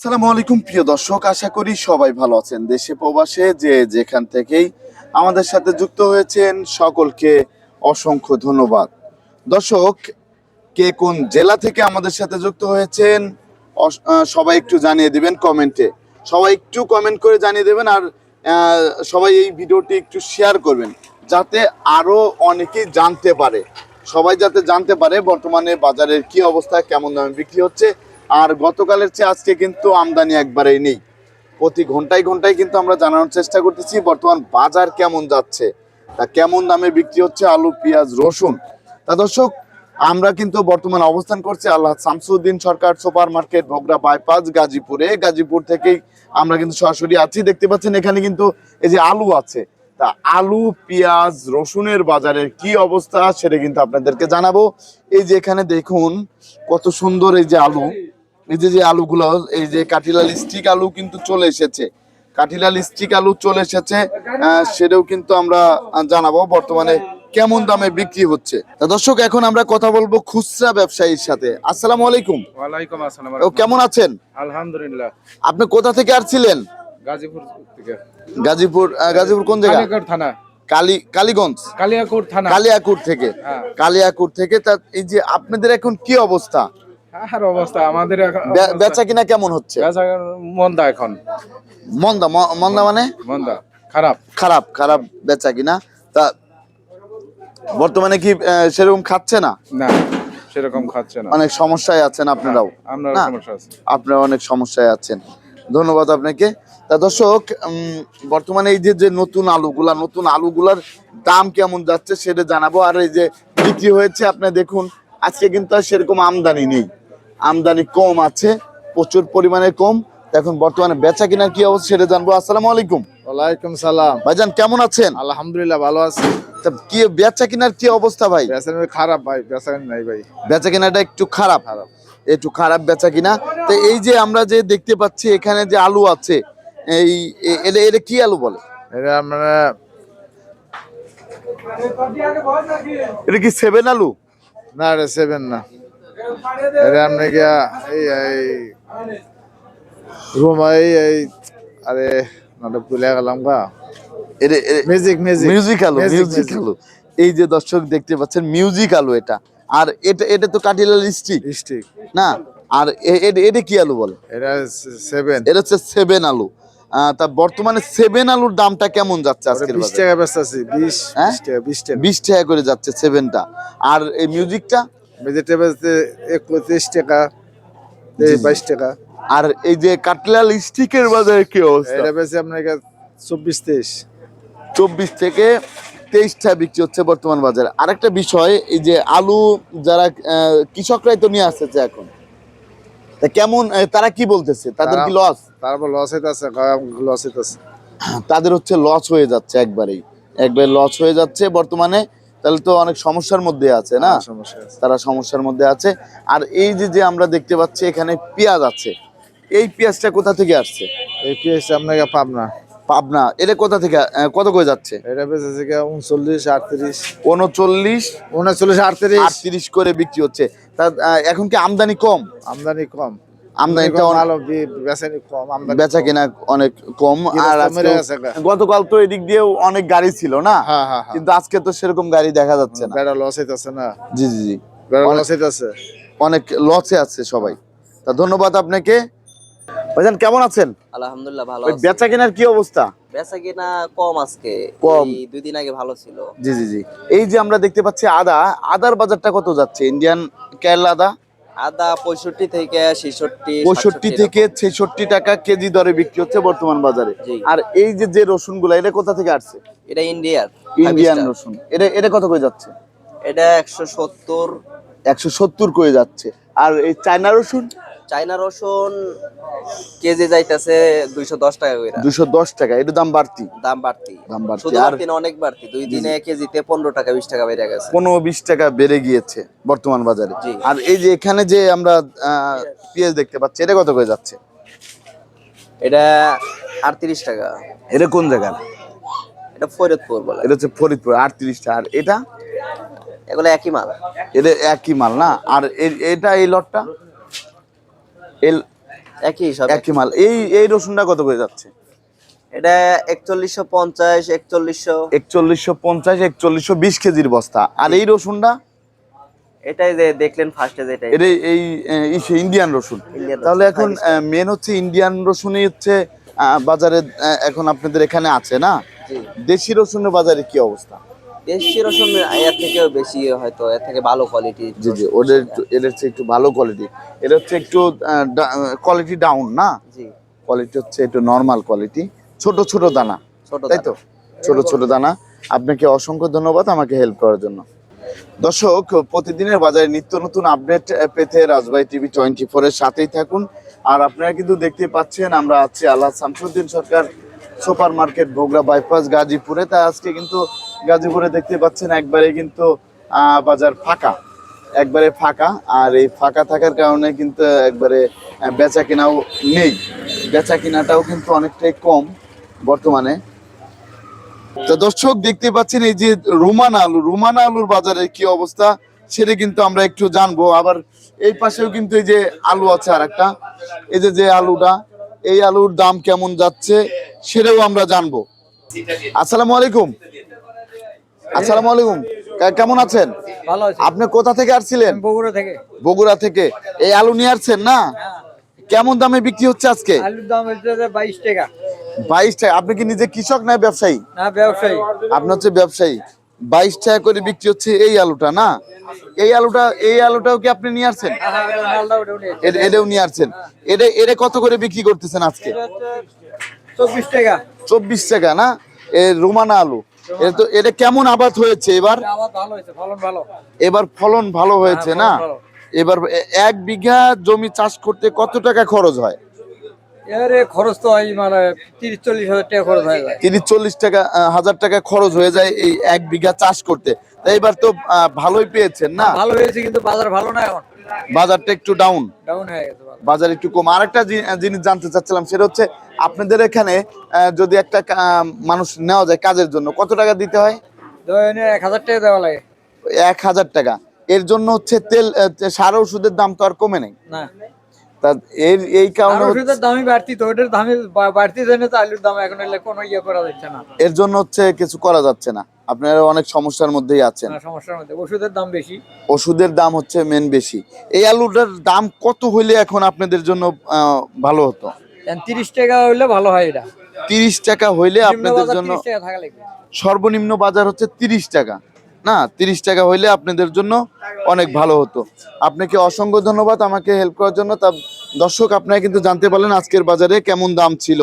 আসসালামু আলাইকুম, প্রিয় দর্শক। আশা করি সবাই ভালো আছেন। দেশে প্রবাসে যে যেখান থেকেই আমাদের সাথে যুক্ত হয়েছেন, সকলকে অসংখ্য ধন্যবাদ। দর্শক, কে কোন জেলা থেকে আমাদের সাথে যুক্ত হয়েছেন সবাই একটু জানিয়ে দিবেন কমেন্টে। সবাই একটু কমেন্ট করে জানিয়ে দেবেন আর সবাই এই ভিডিওটি একটু শেয়ার করবেন, যাতে আরও অনেকেই জানতে পারে। সবাই যাতে জানতে পারে বর্তমানে বাজারের কি অবস্থা, কেমন দামে বিক্রি হচ্ছে আর গতকালের চেয়ে আজকে কিন্তু আমদানি একবারেই নেই। প্রতি ঘন্টায় ঘন্টায় কিন্তু আমরা জানানোর চেষ্টা করতেছি, বর্তমান বাজার কেমন যাচ্ছে, তা কেমন দামে বিক্রি হচ্ছে আলু, পেঁয়াজ, রসুন। তা দর্শক, আমরা কিন্তু বর্তমান অবস্থান করছি আল্লাহ Shamsuddin Sarkar super market Bhogra bypass, গাজীপুরে। গাজীপুর থেকেই আমরা কিন্তু সরাসরি আছি। দেখতে পাচ্ছেন এখানে কিন্তু এই যে আলু আছে, তা আলু, পেঁয়াজ, রসুনের বাজারের কি অবস্থা সেটা কিন্তু আপনাদেরকে জানাব। এই যে এখানে দেখুন কত সুন্দর এই যে আলু। এই যে যে আলুগুলো এই যে কাঠিলাল স্টিক আলু কিন্তু চলে এসেছে। কাঠিলাল স্টিক আলু চলে এসেছে সেটাও কিন্তু আমরা জানাব বর্তমানে কেমন দামে বিক্রি হচ্ছে। তা দর্শক এখন আমরা কথা বলব খুচরা ব্যবসায়ীর সাথে। আসসালামু আলাইকুম। ওয়ালাইকুম আসসালাম ও কেমন আছেন? আলহামদুলিল্লাহ। আপনি কোথা থেকে আসছিলেন? গাজীপুর থেকে। গাজীপুর গাজীপুর কোন জায়গা? থানা। কালী কালীগঞ্জ? কালিয়াকোট থানা। কালিয়াকুর থেকে। হ্যাঁ। কালিয়াকুর থেকে। তা এই যে আপনাদের এখন কি অবস্থা? আর অবস্থা আমাদের বেচা কিনা কেমন হচ্ছে? বেচা মন্দা এখন। মন্দা মন্দা মানে? মন্দা খারাপ। খারাপ খারাপ বেচা কিনা। তা বর্তমানে কি সেরকম খাচ্ছে না? না সেরকম খাচ্ছে না। অনেক সমস্যায় আছেন আপনারাও আছে। আপনারা অনেক সমস্যায় আছেন। ধন্যবাদ আপনাকে। তা দর্শক উম, বর্তমানে এই যে যে নতুন আলুগুলা নতুন আলুগুলার দাম কেমন যাচ্ছে সেটা জানাব। আর এই যে বিক্রি হয়েছে আপনি দেখুন আজকে কিন্তু আর সেরকম আমদানি নেই। আমদানি কম আছে প্রচুর পরিমাণে কম। এখন বর্তমানে বেচা কিনার কি অবস্থা সেটা জানব। আসসালামু আলাইকুম। ওয়ালাইকুম সালাম। ভাইজান কেমন আছেন? আলহামদুলিল্লাহ ভালো আছি। তা কি বেচা কিনার কি অবস্থা ভাই? বেচা খারাপ ভাই বেচা নাই ভাই। বেচা কিনাটা একটু খারাপ। খারাপ। একটু খারাপ বেচা কিনা। তো এই যে আমরা যে দেখতে পাচ্ছি এখানে যে আলু আছে এই এটা এটা কি আলু বলে এটা আমরা এটা কি সেভেন আলু না এটা সেভেন না এটা গিয়া এই এই রুম এই আরে নাটক তুলে গেলাম গা। মিউজিক মিউজিক মিউজিক আলু মিউজিক. আলু। এই যে দর্শক দেখতে পাচ্ছেন মিউজিক আলু এটা। আর এটা এটা তো কাটিলাল স্টিক স্টিক না আর এটা কি আলু বলে? এটা সেভেন এটা হচ্ছে সেভেন আলু। তা বর্তমানে সেভেন আলুর দামটা কেমন যাচ্ছে বিশ টাকা ব্যস্ত আছে বিশ হ্যাঁ? বিশ টাকা বিশ টাকা। বিশ টাকা করে যাচ্ছে সেভেনটা আর এই মিউজিকটা ভেজিটেবল একত্রিশ টাকা। বাইশ টাকা। আর এই যে কাটলাল স্টিকের বাজারে কি অবস্থা? এটা বেশি আপনার চব্বিশ তেইশ। চব্বিশ থেকে তেইশটা বিক্রি হচ্ছে বর্তমান বাজারে। আরেকটা বিষয় এই যে আলু যারা কৃষকরাই তো নিয়ে আসতেছে এখন। তা কেমন তারা কি বলতেছে? তাদের কি লস তারপর লস হইতেছে লস হইতেছে। তাদের হচ্ছে লস হয়ে যাচ্ছে একবারেই। একবার লস হয়ে যাচ্ছে বর্তমানে। তাহলে তো অনেক সমস্যার মধ্যে আছে না? সমস্যা তারা সমস্যার মধ্যে আছে। আর এই যে যে আমরা দেখতে পাচ্ছি এখানে পেঁয়াজ আছে। এই পেঁয়াজটা কোথা থেকে আসছে? এই পিএস আপনাকে পাবনা। পাবনা। এটা কোথা থেকে কত করে যাচ্ছে? এটা বেঁচেছে কি উনচল্লিশ আটত্রিশ। উনচল্লিশ? উনচল্লিশ আটত্রিশ। আটত্রিশ করে বিক্রি হচ্ছে। তা এখন কি আমদানি কম? আমদানি কম। আমদানিটা বেচা কিনা অনেক কম। আর। গতকাল তো এদিক দিয়েও অনেক গাড়ি ছিল না? হ্যাঁ হ্যাঁ হ্যাঁ। কিন্তু আজকে তো সেরকম গাড়ি দেখা যাচ্ছে না। বেড়া লস হইতেছে না? জি জি জি। লস হইতেছে? অনেক লসে আছে সবাই। তা ধন্যবাদ আপনাকে। ভাইজান কেমন আছেন? আলহামদুলিল্লাহ ভালো আছি। বেচা কেনার কি অবস্থা? বেচা কিনা কম আজকে। কম। দুই দিন আগে ভালো ছিল। জি জি জি। এই যে আমরা দেখতে পাচ্ছি আদা আদার বাজারটা কত যাচ্ছে? ইন্ডিয়ান কেরলা আদা? আদা পঁয়ষট্টি থেকে ছেষট্টি পঁয়ষট্টি থেকে ছেষট্টি টাকা কেজি দরে বিক্রি হচ্ছে বর্তমান বাজারে। আর এই যে যে রসুনগুলা এটা কোথা থেকে আসছে? এটা ইন্ডিয়ার ইন্ডিয়ান রসুন। এটা এটা কত করে যাচ্ছে? এটা একশো সত্তর। একশো সত্তর করে যাচ্ছে। আর এই চায়না রসুন? চাইনা রসুন কেজি যাইতেছে দুইশো দশ টাকা করে দুশো দশ টাকা এটা দাম বাড়তি। দাম বাড়তি। দাম বাড়তি। আর দিনে অনেক বাড়তি দুই দিনে কেজিতে পনেরো টাকা বিশ টাকা বেড়ে গেছে। পনেরো বিশ টাকা বেড়ে গিয়েছে বর্তমান বাজারে। আর এই যে এখানে যে আমরা পেঁয়াজ দেখতে পাচ্ছি এটা কত করে যাচ্ছে? এটা আটত্রিশ টাকা। এটা কোন জায়গার এটা ফরিদপুর বলে। এটা হচ্ছে ফরিদপুর আটত্রিশটা আর এটা? এগুলো একই মাল। এটা একই মাল না? আর এটা এই লটটা? এই একই সব একই মাল। এই এই রসুনটা কত করে যাচ্ছে? এটা একচল্লিশশো পঞ্চাশ একচল্লিশশো একচল্লিশশো পঞ্চাশ একচল্লিশশো বিশ কেজির বস্তা। আর এই রসুনটা? এটাই যে দেখলেন ফার্স্টে যেটাই। এটা এই ইন্ডিয়ান রসুন। তাহলে এখন মেন হচ্ছে ইন্ডিয়ান রসুনই হচ্ছে বাজারে এখন আপনাদের এখানে আছে না? দেশি রসুনের বাজারে কি অবস্থা? দেশি রসুন এর থেকেও বেশি হয়তো এর থেকে ভালো কোয়ালিটি জি জি ওদের এদের হচ্ছে একটু ভালো কোয়ালিটি এটা হচ্ছে একটু কোয়ালিটি ডাউন না? জি। কোয়ালিটি হচ্ছে একটু নর্মাল কোয়ালিটি ছোট ছোট দানা। ছোট তাই তো? ছোট ছোট দানা। আপনাকে অসংখ্য ধন্যবাদ আমাকে হেল্প করার জন্য। দর্শক প্রতিদিনের বাজারে নিত্য নতুন আপডেট পেতে রাজবাই টিভি টোয়েন্টি ফোরের সাথেই থাকুন। আর আপনারা কিন্তু দেখতে পাচ্ছেন আমরা আছি আল্লাহ Shamsuddin Sarkar super market Bhogra bypass গাজীপুরে। তাই আজকে কিন্তু গাজীপুরে দেখতে পাচ্ছেন একবারে কিন্তু বাজার ফাঁকা। একবারে ফাঁকা, আর এই ফাঁকা থাকার কারণে কিন্তু একবারে বেচা কেনাও নেই। বেচা কেনাটাও কিন্তু অনেকটাই কম বর্তমানে। তো দর্শক, দেখতে পাচ্ছেন এই যে রুমানা আলু, রুমানা আলুর বাজারে কি অবস্থা সেটা কিন্তু আমরা একটু জানব। আবার এই পাশেও কিন্তু এই যে আলু আছে আর একটা এই যে যে আলুটা, এই আলুর দাম কেমন যাচ্ছে সেটাও আমরা জানব। আসসালামু আলাইকুম। আসসালামু আলাইকুম। কেমন আছেন? ভালো আছে। আপনি কোথা থেকে আসছিলেন? বগুড়া থেকে। বগুড়া থেকে। এই আলু নিয়ে আসছেন না? কেমন দামে বিক্রি হচ্ছে আজকে? আলুর দাম হচ্ছে বাইশ টাকা। বাইশ টাকা। আপনি কি নিজে কৃষক না ব্যবসায়ী? না ব্যবসায়ী। আপনি হচ্ছে ব্যবসায়ী। বাইশ টাকা করে বিক্রি হচ্ছে এই আলুটা না? এই আলুটা এই আলুটাও কি আপনি নিয়ে আসছেন? মালদা ওটা এটাও নিয়ে আসছেন। এটা এটা কত করে বিক্রি করতেছেন আজকে? চব্বিশ টাকা। চব্বিশ টাকা না? এ রোমানা আলু। এটা তো এটা কেমন আবাদ হয়েছে এবার? হয়েছে এবার ফলন ভালো হয়েছে হ্যাঁ, না? এবার এক বিঘা জমি চাষ করতে কত টাকা খরচ হয়? এবারে খরচ তো হয় মানে তিরিশ চল্লিশ হাজার টাকা খরচ হয়ে যায়। তিরিশ চল্লিশ টাকা হাজার টাকা খরচ হয়ে যায় এই এক বিঘা চাষ করতে। তাই এবার তো ভালোই পেয়েছেন না? ভালো হয়েছে কিন্তু বাজার ভালো না এখন। বাজারটা একটু ডাউন বাজার। একটু কম। আরেকটা জিনিস জানতে চাচ্ছিলাম সেটা হচ্ছে আপনাদের এখানে যদি একটা মানুষ নেওয়া যায় কাজের জন্য কত টাকা দিতে হয়? এক হাজার টাকা দেওয়া লাগে। এক হাজার টাকা। এর জন্য হচ্ছে তেল সার ওষুধের দাম তো আর কমে নেই। না। এর এই কারণে হচ্ছে- ওষুধের দামই বাড়তি তো ওটার দামই বাড়তি জন্য তো আলুর দাম এখন কোনো ইয়ে করা যাচ্ছে না। এর জন্য হচ্ছে কিছু করা যাচ্ছে না। আপনারা অনেক সমস্যার মধ্যেই আছেন। না, সমস্যার মধ্যে। ওষুধের দাম বেশি। ওষুধের দাম হচ্ছে মেন বেশি। এই আলুটার দাম কত হইলে এখন আপনাদের জন্য ভালো হতো? তিরিশ টাকা হইলে ভালো হয় এটা। তিরিশ টাকা হইলে আপনাদের জন্য 30 টাকা থাকা লাগবে। সর্বনিম্ন বাজার হচ্ছে তিরিশ টাকা। না তিরিশ টাকা হইলে আপনাদের জন্য অনেক ভালো হতো। আপনাকে অসংখ্য ধন্যবাদ আমাকে হেল্প করার জন্য। তা দর্শক আপনারা কিন্তু জানতে পারলেন আজকের বাজারে কেমন দাম ছিল।